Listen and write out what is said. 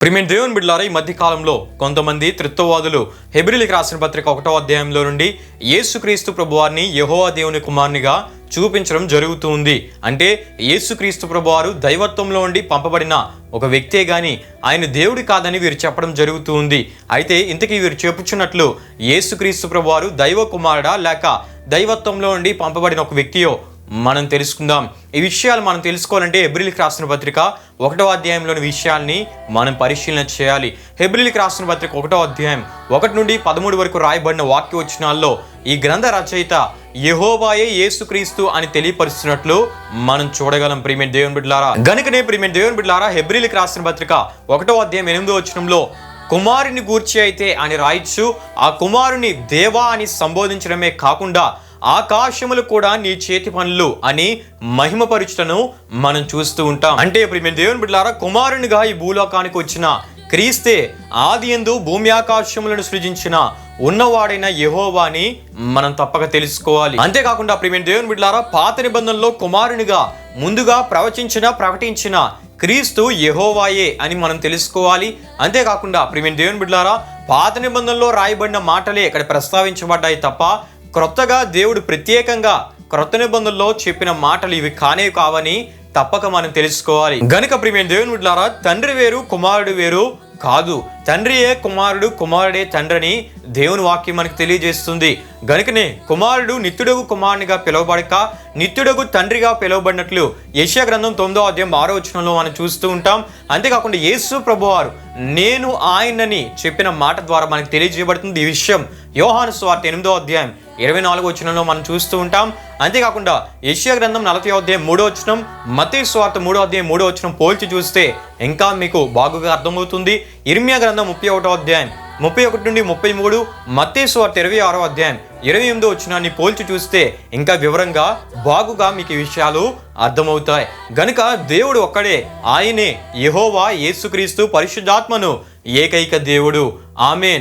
ప్రిమిన్ దేవుని బిడ్లారా ఈ మధ్య కాలంలో కొంతమంది త్రిత్వవాదులు హెబ్రిలికి రాసిన పత్రిక ఒకటో అధ్యాయంలో నుండి యేసుక్రీస్తు ప్రభువారిని యహోవా దేవుని కుమారునిగా చూపించడం జరుగుతూ ఉంది. అంటే యేసుక్రీస్తు ప్రభువారు దైవత్వంలో ఉండి పంపబడిన ఒక వ్యక్తే గాని ఆయన దేవుడు కాదని వీరు చెప్పడం జరుగుతూ ఉంది. అయితే ఇంతకీ వీరు చెప్పుచున్నట్లు యేసుక్రీస్తు ప్రభువారు దైవ కుమారుడా లేక దైవత్వంలో ఉండి పంపబడిన ఒక వ్యక్తియో మనం తెలుసుకుందాం. ఈ విషయాలు మనం తెలుసుకోవాలంటే హెబ్రిల్కి రాసిన పత్రిక ఒకటో అధ్యాయంలోని విషయాల్ని మనం పరిశీలన చేయాలి. హెబ్రిల్కి రాసిన పత్రిక ఒకటో అధ్యాయం ఒకటి నుండి పదమూడు వరకు రాయబడిన వాక్య వచనాల్లో ఈ గ్రంథ రచయిత యెహోవాయే యేసుక్రీస్తు అని తెలియపరుస్తున్నట్లు మనం చూడగలం. ప్రీమియర్ దేవుని బిడ్డలారా గనుకనే ప్రీమియర్ దేవుని బిడ్డలారా హెబ్రిల్కి రాసిన పత్రిక ఒకటో అధ్యాయం ఎనిమిదో వచనంలో కుమారుని గూర్చి అయితే అని రాయొచ్చు. ఆ కుమారుని దేవా అని సంబోధించడమే కాకుండా ఆకాశములు కూడా నీ చేతి పనులు అని మహిమపరుచుటను మనం చూస్తూ ఉంటాం. అంటే ఇప్పుడు మేము దేవుని బిడ్డలారా కుమారునిగా ఈ భూలోకానికి వచ్చిన క్రీస్తే ఆది ఎందు భూమి ఆకాశములను సృజించిన ఉన్నవాడైన యహోవాని మనం తప్పక తెలుసుకోవాలి. అంతేకాకుండా ప్రియమైన దేవుని బిడ్డలారా పాత నిబంధనలో కుమారునిగా ముందుగా ప్రవచించిన ప్రకటించిన క్రీస్తు యహోవాయే అని మనం తెలుసుకోవాలి. అంతేకాకుండా ప్రియమైన దేవుని బిడ్డలారా పాత నిబంధనలో రాయబడిన మాటలే ఇక్కడ ప్రస్తావించబడ్డాయి తప్ప క్రొత్తగా దేవుడు ప్రత్యేకంగా క్రొత్త నిబంధనలో చెప్పిన మాటలు ఇవి కానే కావని తప్పక మనం తెలుసుకోవాలి. గనుక ప్రియమైన దేవుని బిడ్డలారా తండ్రి వేరు కుమారుడు వేరు కాదు. తండ్రియే కుమారుడు కుమారుడే తండ్రిని దేవుని వాక్యం మనకు తెలియజేస్తుంది. గనుకనే కుమారుడు నిత్యుడు కుమారునిగా పిలువబడక నిత్యుడకు తండ్రిగా పిలువబడినట్లు యశ్యా గ్రంథం తొమ్మిదో అధ్యాయం ఆరో వచనంలో మనం చూస్తూ ఉంటాం. అంతేకాకుండా యేసు ప్రభువారు నేను ఆయనని చెప్పిన మాట ద్వారా మనకు తెలియజేయబడుతుంది ఈ విషయం. యోహాను స్వార్థ ఎనిమిదో అధ్యాయం ఇరవై నాలుగో వచనంలో మనం చూస్తూ ఉంటాం. అంతేకాకుండా ఏషియా గ్రంథం నలభై అధ్యాయం మూడో వచనం మతే స్వార్థ మూడో అధ్యాయం మూడో వచనం పోల్చి చూస్తే ఇంకా మీకు బాగుగా అర్థమవుతుంది. ఇర్మియా గ్రంథం ముప్పై ఒకటో అధ్యాయం ముప్పై ఒకటి నుండి ముప్పై మూడు మత్తేసు వార్త ఇరవై ఆరో అధ్యాయం. ఇరవై ఎనిమిదో వచ్చినాన్ని పోల్చి చూస్తే ఇంకా వివరంగా బాగుగా మీకు ఈ విషయాలు అర్థమవుతాయి. గనుక దేవుడు ఒక్కడే ఆయనే యెహోవా యేసుక్రీస్తు పరిశుద్ధాత్మను ఏకైక దేవుడు. ఆమెన్.